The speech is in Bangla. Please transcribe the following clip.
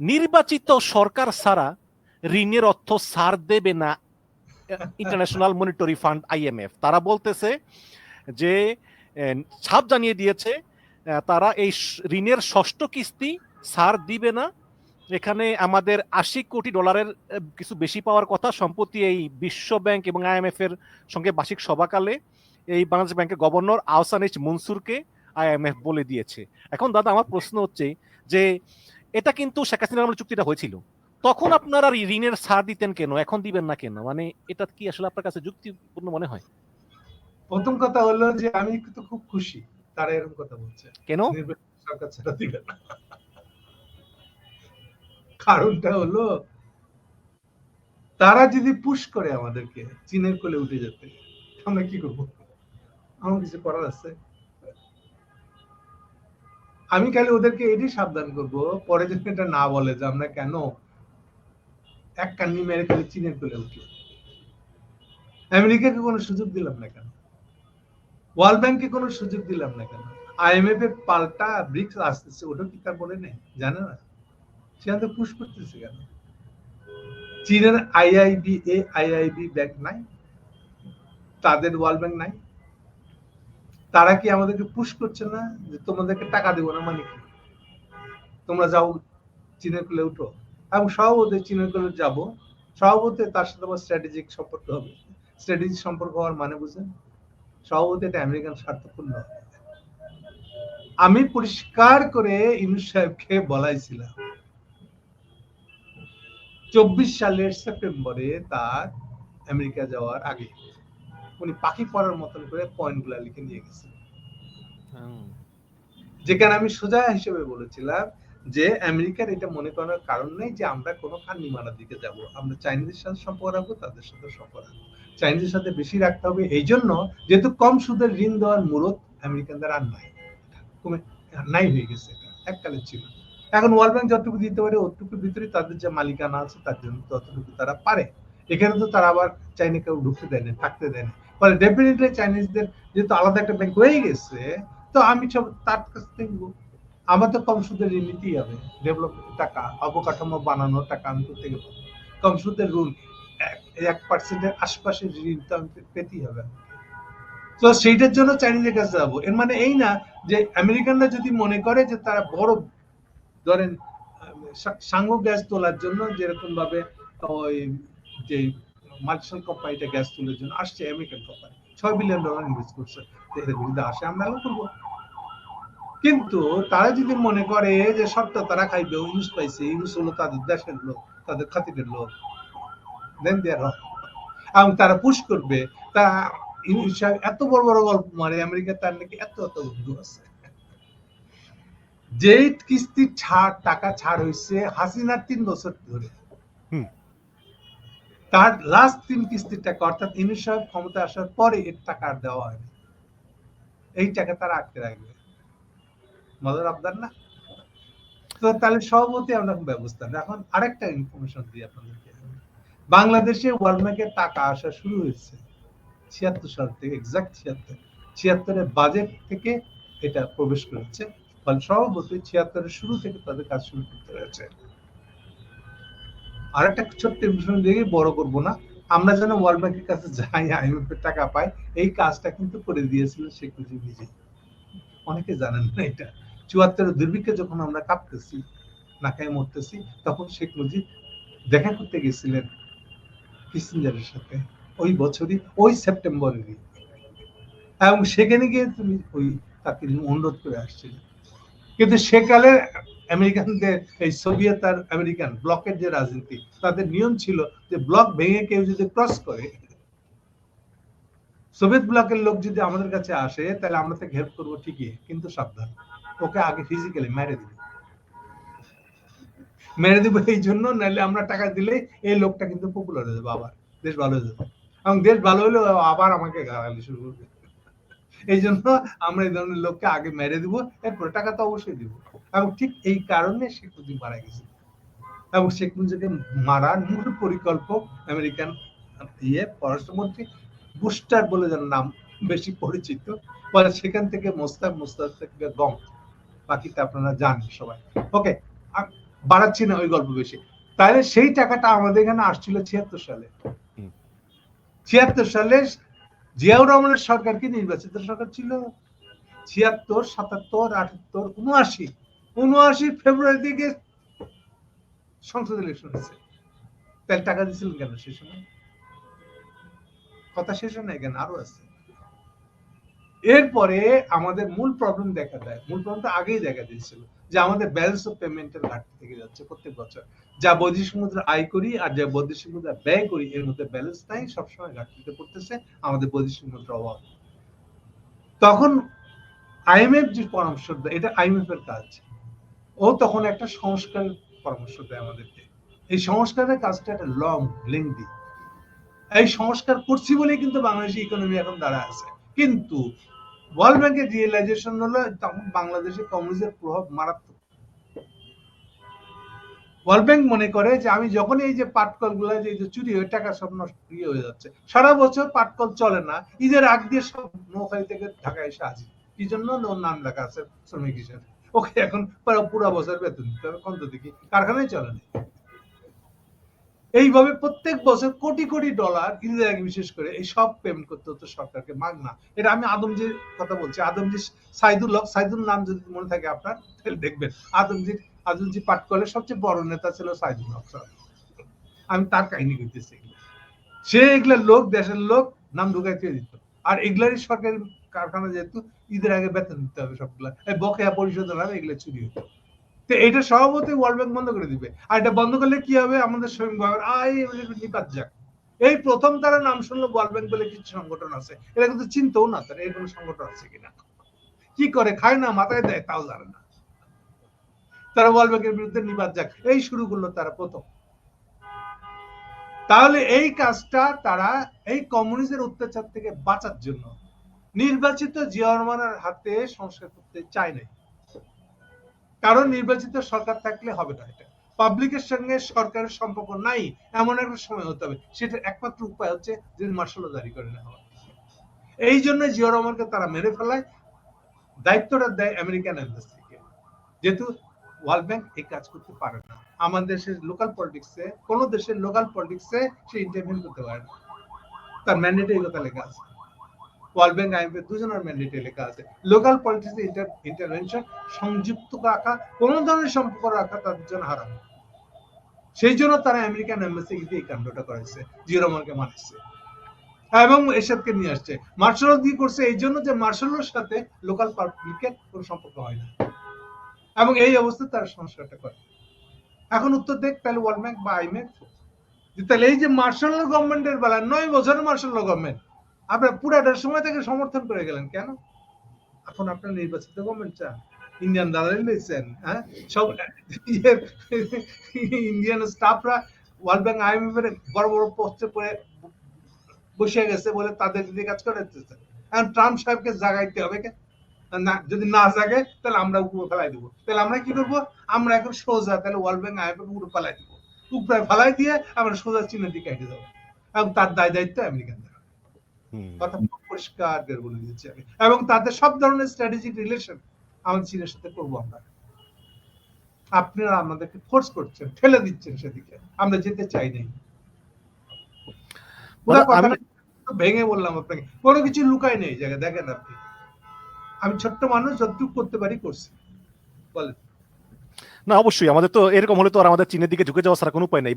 নির্বাচিত সরকার ছাড়া ঋণের অর্থ ছাড় দেবে না ইন্টারন্যাশনাল মনিটরি ফান্ড আইএমএফ তারা বলতেছে যে ছাপ জানিয়ে দিয়েছে তারা এই ঋণের ষষ্ঠ কিস্তি ছাড় দিবে না। এখানে আমাদের আশি কোটি ডলারের কিছু বেশি পাওয়ার কথা সম্প্রতি এই বিশ্ব ব্যাংক এবং আইএমএফ এর সঙ্গে বার্ষিক সভাকালে এই বাংলাদেশ ব্যাংকের গভর্নর আহসান এইচ মনসুরকে আইএমএফ বলে দিয়েছে। এখন দাদা, আমার প্রশ্ন হচ্ছে যে এটা কিন্তু শেখ হাসিনার আমলে চুক্তিটা হয়েছিল। তখন আপনারা ঋণের ছাড় দিতেন কেন? এখন দিবেন না কেন? মানে এটা কি আসলে আপনার কাছে যুক্তিপূর্ণ মনে হয়? প্রথম কথা হলো যে আমি তো খুব খুশি তারা এরকম কথা বলছে। কেন? সরকার ছাড়া দিবে না। কারণটা হলো তারা যদি পুশ করে আমাদেরকে চীনের কোলে উঠে যেতে আমরা কি করব? আমার কিছু করার আছে। আমি খালি ওদেরকে এটি সাবধান করব, পরে যেন এটা না বলে যে আমরা কেন এক কান্নি মেরে খালি চীনের কোলে উঠল আমেরিকাকে কোনো সুযোগ দিলাম না কেন? ওয়ার্ল্ড ব্যাংকে কোনো সুযোগ দিলাম না কেন? আইএমএফ এর পাল্টা ব্রিক্স আসতেছে ওটা কি তার বলে নেই? জানে না। সেখান থেকে পুশ করতেছে কেন? চীনের আইআইবি এ আইআইবি ব্যাংক নাই, তাদের ওয়ার্ল্ড ব্যাংক নাই। তারা কি আমাদেরকে পুশ করছে না যে তোমাদেরকে টাকা দেবো না মানে কি তোমরা যাও চীনের কোলে উঠো। এবং সভাপতি চীনের কোলে যাব। সভাপতি তার সাথে আবার স্ট্র্যাটেজিক সম্পর্ক হবে। স্ট্র্যাটেজিক সম্পর্ক হওয়ার মানে বুঝেন সভাপতি এটা আমেরিকান স্বার্থপূর্ণ আমি পরিষ্কার করে ইনুস সাহেবকে বলাইছিলাম, চব্বিশ সালের সেপ্টেম্বরে তার আমেরিকা যাওয়ার আগে। উনি পাখি পড়ার মতন করে পয়েন্টগুলা লিখে নিয়ে গেছেন হুম, যেখানে আমি সোজা হিসেবে বলেছিলাম যে আমেরিকার এটা মনে করার কারণ নেই যে আমরা কোনো খান নিমানার দিকে যাব। আমরা চাইনিজের সাথে সম্পর্ক রাখব তাদের সাথে সম্পর্ক রাখব। চাইনিজের সাথে বেশি রাখতে হবে এই জন্য যেহেতু কম সুদের ঋণ দেওয়ার মূলত আমেরিকানদের আর নাই। কমে নাই হয়ে গেছে এটা এককালে ছিল। এখন ওয়ার্ল্ড ব্যাংক যতটুকু দিতে পারে ওটুকুর ভিতরে তাদের যে মালিকানা আছে তার জন্য ততটুকু তারা পারে। এখানে তো তারা আবার চাইনা কেউ ঢুকতে দেয় না থাকতে দেয় না। ফলে ডেফিনেটলি চাইনিজদের যেহেতু আলাদা একটা ব্যাংক হয়ে গেছে, তো আমি সব তার কাছ থেকে। আমার তো কম সুদের ঋণ নিতেই হবে ডেভেলপ টাকা, অবকাঠামো বানানোর টাকা আমি করতে গেলে কম সুদের ঋণ এক- পার্সেন্টের আশপাশে ঋণ তো আমি পেতেই হবে তো সেইটার জন্য চাইনিজের কাছে যাব এর মানে এই না যে আমেরিকানরা যদি মনে করে যে তারা বড়, ধরেন সাঙ্গো গ্যাস তোলার জন্য যেরকম ভাবে ওই যে মাল্টিনেশনাল কোম্পানিটা গ্যাস তোলার জন্য আসছে আমেরিকান কোম্পানি ছয় বিলিয়ন ডলার ইনভেস্ট করছে। এদের বিরুদ্ধে আসে, আমরা করব। কিন্তু তারা যদি মনে করে যে শর্ত তারা খাইবে ইউজ পাইছে ইউজ হলো তাদের দেশের লোক, তাদের খাতিরের লোক দেন দেয়ার এবং তারা পুশ করবে, তা ইউনুস এত বড় বড় গল্প মারে আমেরিকা তার নাকি এত এত বন্ধু আছে। যে কিস্তি ছাড়, টাকা ছাড় হয়েছে হাসিনার তিন বছর ধরে। তার লাস্ট তিন কিস্তির টাকা, অর্থাৎ ইউনুস সাহেব ক্ষমতা আসার পরে এর টাকা আর দেওয়া হয়নি। এই টাকা তারা আটকে রাখবে। মজার আবদার না? তো তাহলে সভাপতি আমরা ব্যবস্থা। এখন আরেকটা ইনফরমেশন দিই আপনাদেরকে। বাংলাদেশে ওয়ার্ল্ড ব্যাংকের টাকা আসা শুরু হয়েছে। ছিয়াত্তর সাল থেকে এক্সাক্ট ছিয়াত্তর। ছিয়াত্তরের বাজেট থেকে এটা প্রবেশ করেছে। ফলে সভাপতি ছিয়াত্তরের শুরু থেকে তাদের কাজ শুরু করতে হয়েছে আর একটা ছোট্ট ইনফরমেশন দিয়ে বড় করব না। আমরা যেন ওয়ার্ল্ড ব্যাংকের কাছে যাই আইএমএফ এর টাকা পাই, এই কাজটা কিন্তু করে দিয়েছিল শেখ মুজিব নিজে। অনেকে জানেন না এটা। চুয়াত্তরের দুর্ভিক্ষে যখন আমরা কাঁপতেছি, নাকায় মরতেছি, তখন শেখ মুজিব দেখা করতে গেছিলেন কিসিঞ্জারের সাথে। ওই বছরই, ওই সেপ্টেম্বরেরই। এবং সেখানে গিয়ে তুমি ওই তাকে অনুরোধ করে আসছিলে কিন্তু সেকালে আমেরিকানদের, এই সোভিয়েত আর আমেরিকান ব্লকের যে রাজনীতি, তাদের নিয়ম ছিল যে ব্লক ভেঙে কেউ যদি ক্রস করে, সোভিয়েত ব্লকের লোক যদি আমাদের কাছে আসে, তাহলে আমরা তাকে হেল্প করব ঠিকই, কিন্তু সাবধান। ওকে আগে ফিজিক্যালি মেরে দিবে। মেরে দিব এই জন্য, নাহলে আমরা টাকা দিলে এই লোকটা কিন্তু পপুলার হয়ে যাবে আবার। দেশ ভালো হয়ে যাবে। এবং দেশ ভালো হলে আবার আমাকে গালাগালি শুরু করবে। এই জন্য আমরা এই ধরনের লোককে আগে মেরে দিব এরপরে টাকা তো অবশ্যই দিব। এবং ঠিক এই কারণে শেখ মুজিব মারা গেছে। এবং শেখ মুজিবকে মারার মূল পরিকল্পক আমেরিকান ইয়ে পররাষ্ট্রমন্ত্রী বুস্টার বলে যার নাম বেশি পরিচিত। পরে সেখান থেকে মোস্তাক মোস্তাক থেকে গম। বাকিটা আপনারা জানেন সবাই। ওকে বাড়াচ্ছি না ওই গল্প বেশি। তাহলে সেই টাকাটা আমাদের এখানে আসছিল ছিয়াত্তর সালে। ছিয়াত্তর সালে জিয়াউর রহমানের সরকার কি নির্বাচিত সরকার ছিল? ছিয়াত্তর, সাতাত্তর, আটাত্তর, উনআশি। উনআশি ফেব্রুয়ারি থেকে সংসদ ইলেকশন হয়েছে। তাহলে টাকা দিয়েছিলেন কেন সে সময়? কথা শেষ হয় না কেন? আরও আছে। এরপরে আমাদের মূল প্রবলেম দেখা দেয়। মূল প্রবলেমটা আগেই দেখা দিয়েছিল যে আমাদের ব্যালেন্স অফ পেমেন্টের ঘাটতি থেকে যাচ্ছে প্রত্যেক বছর। যা বৈদেশিক মুদ্রা আয় করি আর যা বৈদেশিক মুদ্রা ব্যয় করি, এর মধ্যে ব্যালেন্স নাই সবসময় ঘাটতিতে পড়তেছে, আমাদের বৈদেশিক মুদ্রা অভাব। তখন আইএমএফ যে পরামর্শ দেয়, এটা আইএমএফ এর কাজ। ও তখন একটা সংস্কারের পরামর্শ দেয় আমাদেরকে। এই সংস্কারের কাজটা একটা লং লেন্দি এই সংস্কার করছি বলেই কিন্তু বাংলাদেশি ইকোনমি এখন দাঁড়া আছে। কিন্তু ওয়ার্ল্ড ব্যাংকের রিয়েলাইজেশন হলো তখন বাংলাদেশে কমিউনিজমের প্রভাব মারাত্মক। ওয়ার্ল্ড ব্যাংক মনে করে যে আমি যখন এই যে পাটকলগুলা যে চুরি হয়ে, টাকা সব নষ্ট ইয়ে হয়ে যাচ্ছে। সারা বছর পাটকল চলে না। ঈদের আগ দিয়ে সব নোয়াখালী থেকে ঢাকা এসে হাজির। কি জন্য নাম লেখা আছে শ্রমিক হিসেবে। ওকে এখন পুরো বছর বেতন দিতে হবে। কত দেখি কারখানায় চলে না। এইভাবে প্রত্যেক বছর কোটি কোটি ডলার আগে বিশেষ করে এই সব পেমেন্ট করতে হতো সরকারকে, মাগনা। এটা আমি আদমজির কথা বলছি। আদমজি সাইদুল হক সাইদুল নাম যদি মনে থাকে আপনার, তাহলে দেখবেন। আদমজির আদমজি পাটকলের সবচেয়ে বড় নেতা ছিল সাইদুল হক স্যার। আমি তার কাহিনী করতেছি সে এগুলা লোক, দেশের লোক, নাম ঢুকাইতে দিত। আর এগুলারই সরকারি কারখানা যেহেতু ঈদের আগে বেতন দিতে হবে সবগুলা। বকেয়া পরিশোধের হবে এগুলো চুরি হতো তো এটা স্বভাবতই ওয়ার্ল্ড ব্যাংক বন্ধ করে দিবে। আর এটা বন্ধ করলে কি হবে? আমাদের নিপাত যাক। এই প্রথম তারা নাম শুনলো ওয়ার্ল্ড ব্যাংক বলে কিছু সংগঠন আছে। এরা কিন্তু চিন্তাও না তারা এরকম সংগঠন আছে কিনা। কি করে? খায় না, মাথায় দেয়, তাও জানে না। তারা ওয়ার্ল্ড ব্যাংকের বিরুদ্ধে নিপাত যাক। এই শুরু করল তারা প্রথম। তাহলে এই কাজটা তারা এই কমিউনিস্টের অত্যাচার থেকে বাঁচার জন্য নির্বাচিত জিয়া রহমানের হাতে সংস্কার করতে চায় নাই। কারণ নির্বাচিত সরকার থাকলে হবে না এটা। পাবলিকের সঙ্গে সরকারের সম্পর্ক নাই, এমন একটা সময় হতে হবে। সেটার একমাত্র উপায় হচ্ছে যে মার্শাল জারি করে নেওয়া। এই জন্য জিয়া রহমানকে তারা মেরে ফেলায়, দায়িত্বটা দেয় আমেরিকান এম্বাসিকে যেহেতু ওয়ার্ল্ড ব্যাংক এই কাজ করতে পারে না। আমাদের দেশের লোকাল পলিটিক্সে কোন দেশের লোকাল পলিটিক্সে সে ইন্টারভিউ করতে পারে না। তার ম্যান্ডেটে এই কথা লেখা আছে। ওয়ার্ল্ড ব্যাংক আইএমএফ দুজনের ম্যান্ডেটে লেখা আছে। লোকাল পলিটিক্সে ইন্টারভেনশন, সংযুক্ত রাখা কোন ধরনের সম্পর্ক রাখা তাদের জন্য হারাম। সেই জন্য তারা আমেরিকান এম্বাসি কিন্তু এই কাণ্ডটা করেছে জিও রহমানকে মারছে এবং এরশাদকে নিয়ে আসছে। মার্শাল দিয়ে করছে? এই জন্য যে মার্শালের সাথে লোকাল পাবলিকের কোনো সম্পর্ক হয় না। এবং এই অবস্থায় তারা সংস্কারটা করে। এখন উত্তর দেখ, তাহলে ওয়ার্ল্ড ব্যাংক বা আইএমএফ তাহলে এই যে মার্শাল গভর্নমেন্টের বেলা নয় বছরের মার্শাল গভর্নমেন্ট আপনার পুরাটার সময় থেকে সমর্থন করে গেলেন, কেন? এখন আপনার নির্বাচিত গভর্নমেন্ট চান। ইন্ডিয়ান দালালি লইছেন হ্যাঁ? সব ইন্ডিয়ান স্টাফরা ওয়ার্ল্ড ব্যাংক আইএমএফ এর বড় বড় পোস্টে পড়ে বসে গেছে বলে তাদের যদি কাজ করে দিতেছে এখন ট্রাম্প সাহেবকে জাগাইতে হবে কে? না, যদি না জাগে, তাহলে আমরা উপরে ফেলাই দেবো। তাহলে আমরা কি করব? আমরা এখন সোজা তাহলে ওয়ার্ল্ড ব্যাংক আইএমএফ উপরে ফেলাই দেবো। উপরে ফেলাই দিয়ে আমরা সোজা চীনের দিকে হেঁটে যাব। এবং তার দায় দায়িত্ব আমেরিকান। কথা পরিষ্কার করে বলে দিচ্ছি আমি। এবং তাদের সব ধরনের স্ট্র্যাটেজিক রিলেশন আমাদের চীনের সাথে করব আমরা। আপনারা আমাদেরকে ফোর্স করছেন ঠেলে দিচ্ছেন সেদিকে। আমরা যেতে চাই নাই। মানে ভেঙে বললাম আপনাকে। কোনো কিছু লুকায় নেই এই জায়গায় দেখেন আপনি। আমি ছোট্ট মানুষ যতটুকু করতে পারি করছি। বলেন। না অবশ্যই। আমাদের তো এরকম হলে তো আর আমাদের চীনের দিকে ঝুঁকে যাওয়া ছাড়া কোনো উপায় নেই।